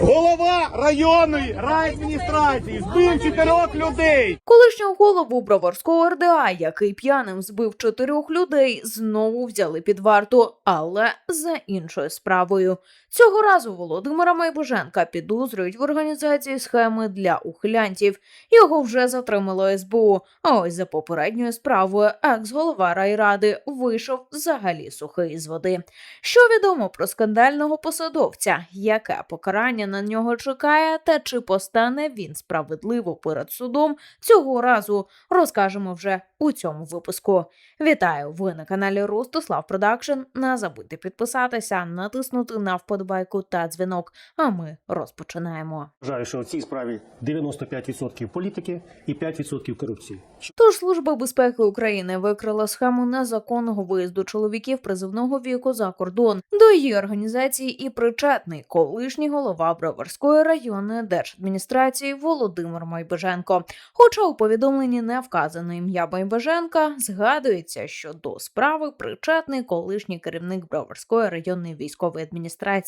Голова районної райадміністрації збив чотирьох людей. Колишнього голову Броварського РДА, який п'яним збив чотирьох людей, знову взяли під варту, але за іншою справою. Цього разу Володимира Майбоженка підозрюють в організації схеми для ухилянтів. Його вже затримало СБУ. А ось за попередньою справою екс-голова райради вийшов взагалі сухий з води. Що відомо про скандального посадовця? Яке покарання на нього чекає, та чи постане він справедливо перед судом? Цього разу розкажемо вже у цьому випуску. Вітаю! Ви на каналі Ростислав Продакшн. Не забудьте підписатися, натиснути на вподобайку та дзвінок. А ми розпочинаємо. Вважаю, що в цій справі 95% політики і 5% корупції. Тож Служба безпеки України викрила схему незаконного виїзду чоловіків призивного віку за кордон. До її організації і причетний колишній голова Броварської районної держадміністрації Володимир Майбеженко. Хоча у повідомленні не вказано ім'я Майбеженка, згадується, що до справи причетний колишній керівник Броварської районної військової адміністрації.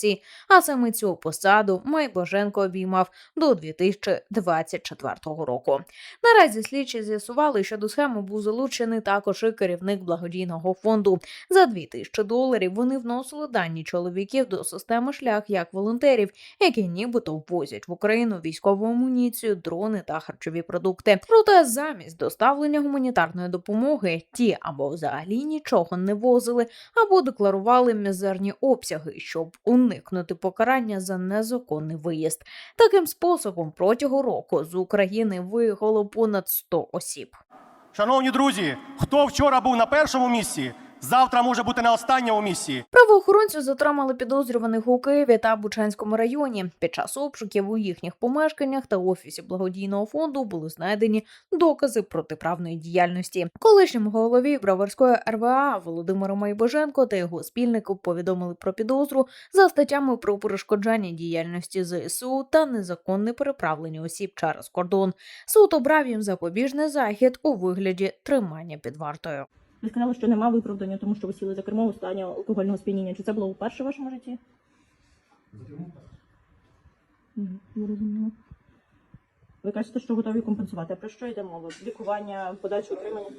А саме цю посаду Майбоженко обіймав до 2024 року. Наразі слідчі з'ясували, що до схеми був залучений також і керівник благодійного фонду. За 2000 доларів вони вносили дані чоловіків до системи шлях як волонтерів, які нібито ввозять в Україну військову амуніцію, дрони та харчові продукти. Проте замість доставлення гуманітарної допомоги ті або взагалі нічого не возили, або декларували мізерні обсяги, щоб уникнути покарання за незаконний виїзд. Таким способом протягом року з України виїхало понад 100 осіб. Шановні друзі, хто вчора був на першому місці, завтра може бути на останньому місці. Правоохоронці затримали підозрюваних у Києві та Бучанському районі. Під час обшуків у їхніх помешканнях та офісі благодійного фонду були знайдені докази протиправної діяльності. Колишньому голові Броварської РВА Володимиру Майбоженко та його спільнику повідомили про підозру за статтями про перешкоджання діяльності ЗСУ та незаконне переправлення осіб через кордон. Суд обрав їм запобіжний захід у вигляді тримання під вартою. Ви сказали, що нема виправдання, тому що ви сіли за кермо у стані алкогольного сп'яніння. Чи це було вперше в вашому житті? Мгм. Ви кажете, що готові компенсувати. А про що йде мова? Лікування, подальше утримання?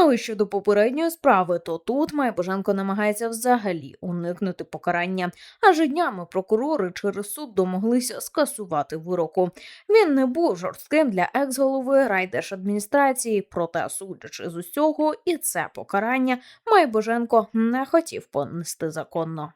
А ось щодо попередньої справи, то тут Майбоженко намагається взагалі уникнути покарання. Адже днями прокурори через суд домоглися скасувати вироку. Він не був жорстким для екс-голови райдержадміністрації, проте, судячи з усього, і це покарання Майбоженко не хотів понести законно.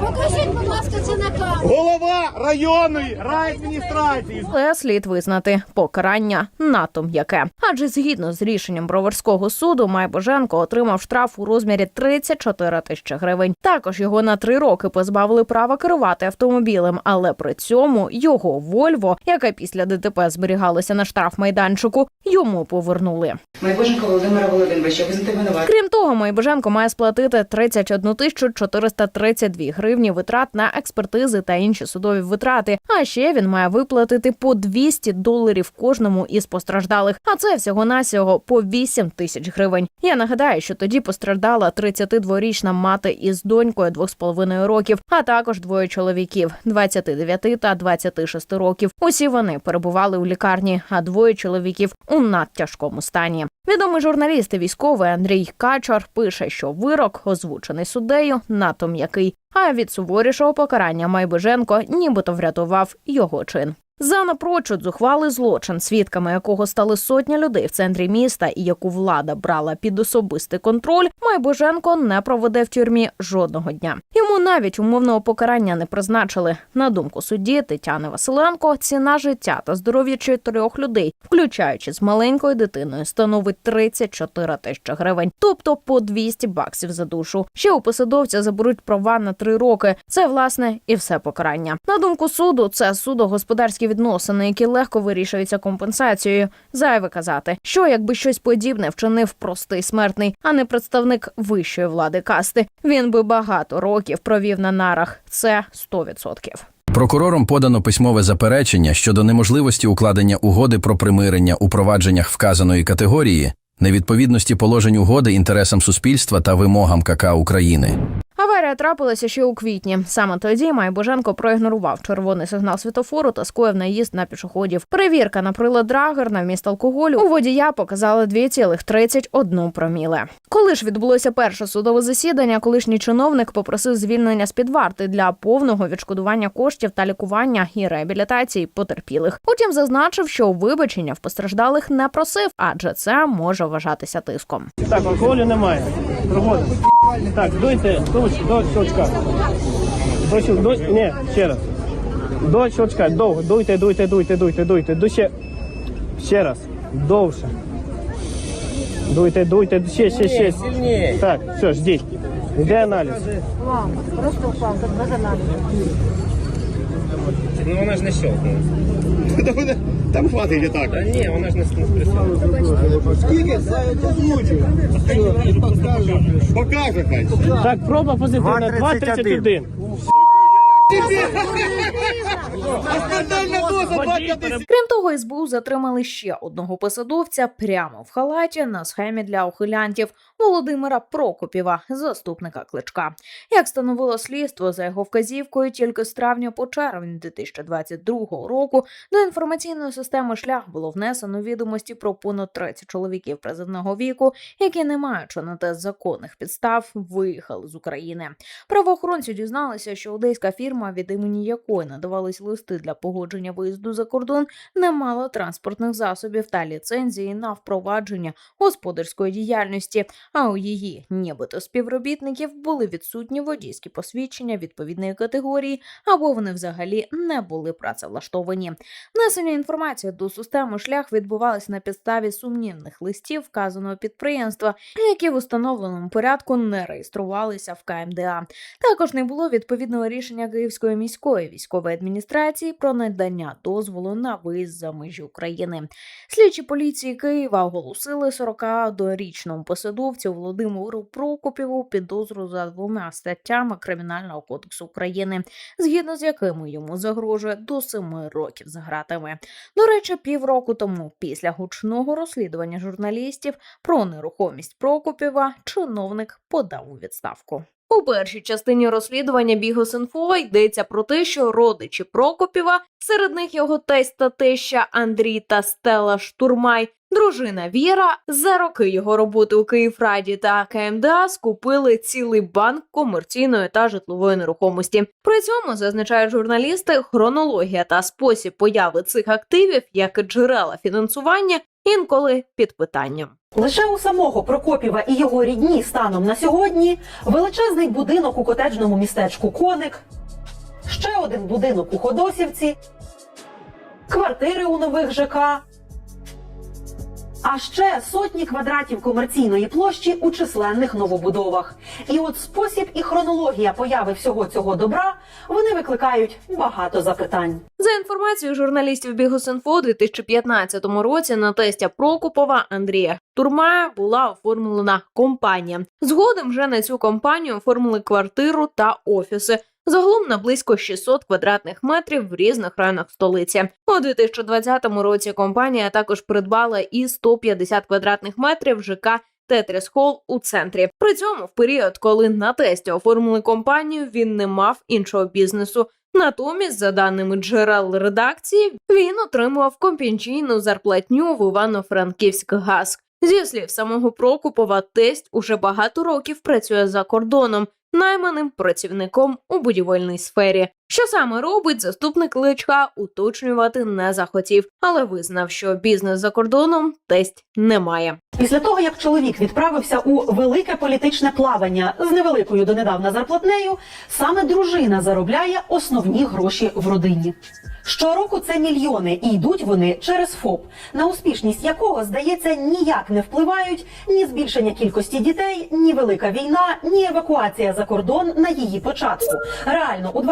Покажіть, будь ласка, це на камеру. Голова районної райадміністрації Але слід визнати покарання надто м'яке. Адже згідно з рішенням Броварського суду, Майбоженко отримав штраф у розмірі 34 тисячі гривень. Також його на три роки позбавили права керувати автомобілем, але при цьому його Вольво, яке після ДТП зберігалося на штрафмайданчику, йому повернули. Майбоженко Володимира Володимировича, визнати винуватим. Крім того, Майбоженко має сплатити 31 тисячу 432 гривні витрат на експертизи та інші судові витрати. А ще він має виплатити по 200 доларів кожному із постраждалих. А це всього насього по 8 тисяч гривень. Я нагадаю, що тоді постраждала 32-річна мати із донькою 2,5 років, а також двоє чоловіків 29 та 26 років. Усі вони перебували у лікарні, а двоє чоловіків у надтяжкому стані. Відомий журналіст і військовий Андрій Качар пише, що вирок, озвучений суддею, надто м'який, а від суворішого покарання Майбоженко нібито врятував його чин. За напрочуд зухвалий злочин, свідками якого стали сотні людей в центрі міста і яку влада брала під особистий контроль, Майбоженко не проведе в тюрмі жодного дня. Йому навіть умовного покарання не призначили. На думку судді Тетяни Василенко, ціна життя та здоров'я чотирьох людей, включаючи з маленькою дитиною, становить 34 тисячі гривень, тобто по 200 баксів за душу. Ще у посадовця заберуть права на три роки. Це власне і все покарання. На думку суду, це судогосподарські відносини, які легко вирішуються компенсацією. Зайве казати, що якби щось подібне вчинив простий смертний, а не представник вищої влади касти. Він би багато років провів на нарах. Це 100%. Прокурором подано письмове заперечення щодо неможливості укладення угоди про примирення у провадженнях вказаної категорії, невідповідності положень угоди інтересам суспільства та вимогам КК України. Аварія трапилася ще у квітні. Саме тоді Майбоженко проігнорував червоний сигнал світофору та скоїв наїзд на пішоходів. Перевірка на прилад драгер на вміст алкоголю у водія показала 2,31 проміле. Коли ж відбулося перше судове засідання, колишній чиновник попросив звільнення з під варти для повного відшкодування коштів та лікування і реабілітації потерпілих. Потім зазначив, що вибачення в постраждалих не просив, адже це може вважатися тиском. Так, алкоголю немає. Проводимо. Так, дуйте до, до щелчка. До, щел- до, ні, ще раз. До щелчка, довго. Дуйте, дуйте, дуйте, дуйте, дуйте. До ще. Ще раз. Довше. Дуйте, дуйте, ще, ще, ще. Так, все, ждіть. Йде аналіз. Ну вона ж не щелкнула. Там хватить і так. Та ні, вона ж не спрацювала. Покаже хай. Так, проба позитивна. 2.31. Крім того, СБУ затримали ще одного посадовця прямо в халаті на схемі для ухилянтів Володимира Прокопєва, заступника кличка. Як встановило слідство за його вказівкою, тільки з травня по червень 2022 року до інформаційної системи шлях було внесено відомості про понад 30 чоловіків призовного віку, які, не маючи на те законних підстав, виїхали з України. Правоохоронці дізналися, що одеська фірма, від імені якої надавались листи для погодження виїзду за кордон, не мала транспортних засобів та ліцензії на впровадження господарської діяльності. А у її, нібито співробітників, були відсутні водійські посвідчення відповідної категорії, або вони взагалі не були працевлаштовані. Внесення інформації до системи шлях відбувалось на підставі сумнівних листів вказаного підприємства, які в установленому порядку не реєструвалися в КМДА. Також не було відповідного рішення Київської міської військової адміністрації про надання дозволу на виїзд за межі України. Слідчі поліції Києва оголосили 42-річному посадовцю Володимиру Прокопіву підозру за двома статтями Кримінального кодексу України, згідно з якими йому загрожує до семи років за ґратами. До речі, півроку тому, після гучного розслідування журналістів про нерухомість Прокопєва, чиновник подав у відставку. У першій частині розслідування Бігос.Інфо йдеться про те, що родичі Прокопєва, серед них його тесть та теща Андрій та Стела Штурмай, дружина Віра, за роки його роботи у Київраді та КМДА скупили цілий банк комерційної та житлової нерухомості. При цьому зазначають журналісти, хронологія та спосіб появи цих активів, як джерела фінансування, інколи під питанням. Лише у самого Прокопіва і його рідні станом на сьогодні величезний будинок у котеджному містечку Коник, ще один будинок у Ходосівці, квартири у нових ЖК, а ще сотні квадратів комерційної площі у численних новобудовах. І от спосіб і хронологія появи всього цього добра вони викликають багато запитань. За інформацією журналістів Бігус.Інфо, у 2015 році на тестя Прокопова Андрія Турмая була оформлена компанія. Згодом вже на цю компанію оформили квартиру та офіси. Загалом на близько 600 квадратних метрів в різних районах столиці. У 2020 році компанія також придбала і 150 квадратних метрів ЖК Тетріс Холл у центрі. При цьому, в період, коли на тесті оформили компанію, він не мав іншого бізнесу. Натомість, за даними джерел редакції, він отримував компенсійну зарплатню в Івано-Франківськ газ. Зі слів самого Прокупова, тесть уже багато років працює за кордоном, найманим працівником у будівельній сфері. Що саме робить заступник Кличка, уточнювати не захотів, але визнав, що бізнес за кордоном тесть немає. Після того, як чоловік відправився у велике політичне плавання з невеликою донедавна зарплатнею, саме дружина заробляє основні гроші в родині. Щороку це мільйони, і йдуть вони через ФОП, на успішність якого, здається, ніяк не впливають ні збільшення кількості дітей, ні велика війна, ні евакуація за кордон на її початку. Реально, у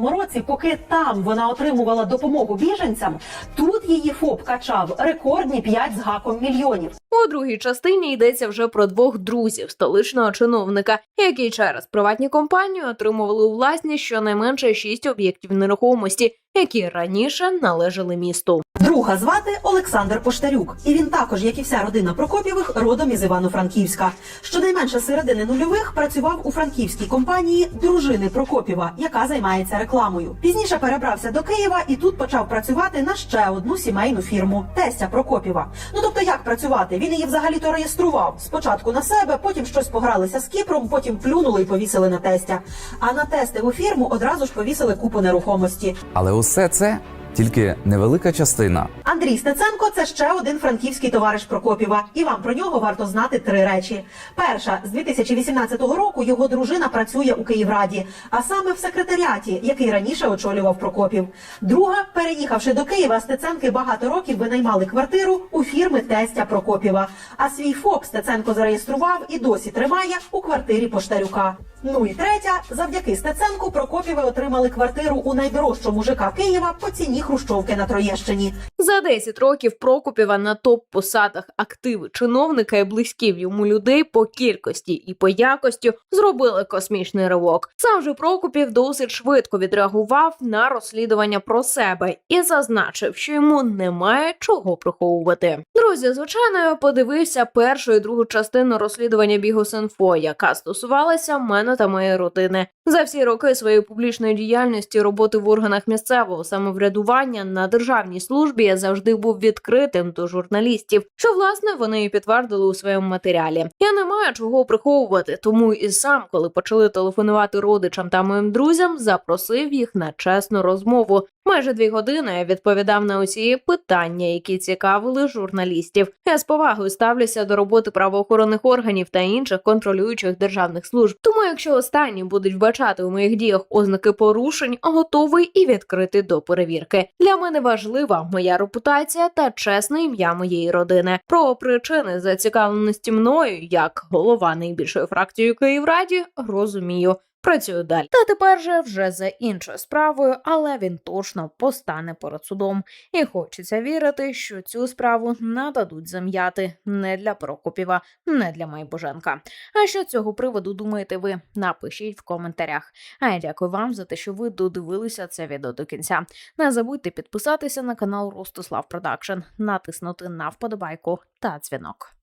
22-му році, поки там вона отримувала допомогу біженцям, тут її ФОП качав рекордні 5 з гаком мільйонів. У другій частині йдеться вже про двох друзів столичного чиновника, які через приватні компанії отримували у власність щонайменше шість об'єктів нерухомості, які раніше належали місту. Друга звати Олександр Поштарюк, і він також, як і вся родина Прокопівих, родом із Івано-Франківська. Щонайменше середини нульових працював у франківській компанії дружини Прокопіва, яка займається рекламою. Пізніше перебрався до Києва і тут почав працювати на ще одну сімейну фірму тестя Прокопіва. Ну тобто, як працювати? Він її взагалі то реєстрував спочатку на себе, потім щось погралися з Кіпром, потім плюнули і повісили на тестя. А на тестову фірму одразу ж повісили купу нерухомості. Але усе це тільки невелика частина. Андрій Стеценко це ще один франківський товариш Прокопіва, і вам про нього варто знати три речі. Перша з 2018 року його дружина працює у Київраді, а саме в секретаріаті, який раніше очолював Прокопів. Друга, переїхавши до Києва, Стеценки багато років винаймали квартиру у фірми тестя Прокопіва. А свій ФОП Стеценко зареєстрував і досі тримає у квартирі Поштарюка. Ну і третя, завдяки Стеценку Прокопіви отримали квартиру у найдорожчому ЖК Києва по ціні Хрущовки на Троєщині. За 10 років Прокопєва на топ-посадах активи чиновника і близьків йому людей по кількості і по якості зробили космічний ривок. Сам же Прокопів досить швидко відреагував на розслідування про себе і зазначив, що йому немає чого приховувати. Друзі, звичайно, я подивився першу і другу частину розслідування Бігус.Інфо, яка стосувалася мене та моєї родини. За всі роки своєї публічної діяльності роботи в органах місцевого самоврядування на державній службі я завжди був відкритим до журналістів, що власне вони і підтвердили у своєму матеріалі. Я не маю чого приховувати, тому і сам, коли почали телефонувати родичам та моїм друзям, запросив їх на чесну розмову. Майже дві години я відповідав на усі питання, які цікавили журналістів. Я з повагою ставлюся до роботи правоохоронних органів та інших контролюючих державних служб. Тому, якщо останні будуть вбачати у моїх діях ознаки порушень, готовий і відкритий до перевірки. Для мене важлива моя репутація та чесне ім'я моєї родини. Про причини зацікавленості мною як голова найбільшої фракції у Київраді розумію. Працюю далі. Та тепер же вже за іншою справою, але він точно постане перед судом. І хочеться вірити, що цю справу нададуть зам'яти не для Прокопіва, не для Майбоженка. А що цього приводу думаєте ви? Напишіть в коментарях. А я дякую вам за те, що ви додивилися це відео до кінця. Не забудьте підписатися на канал Ростислав Продакшн, натиснути на вподобайку та дзвінок.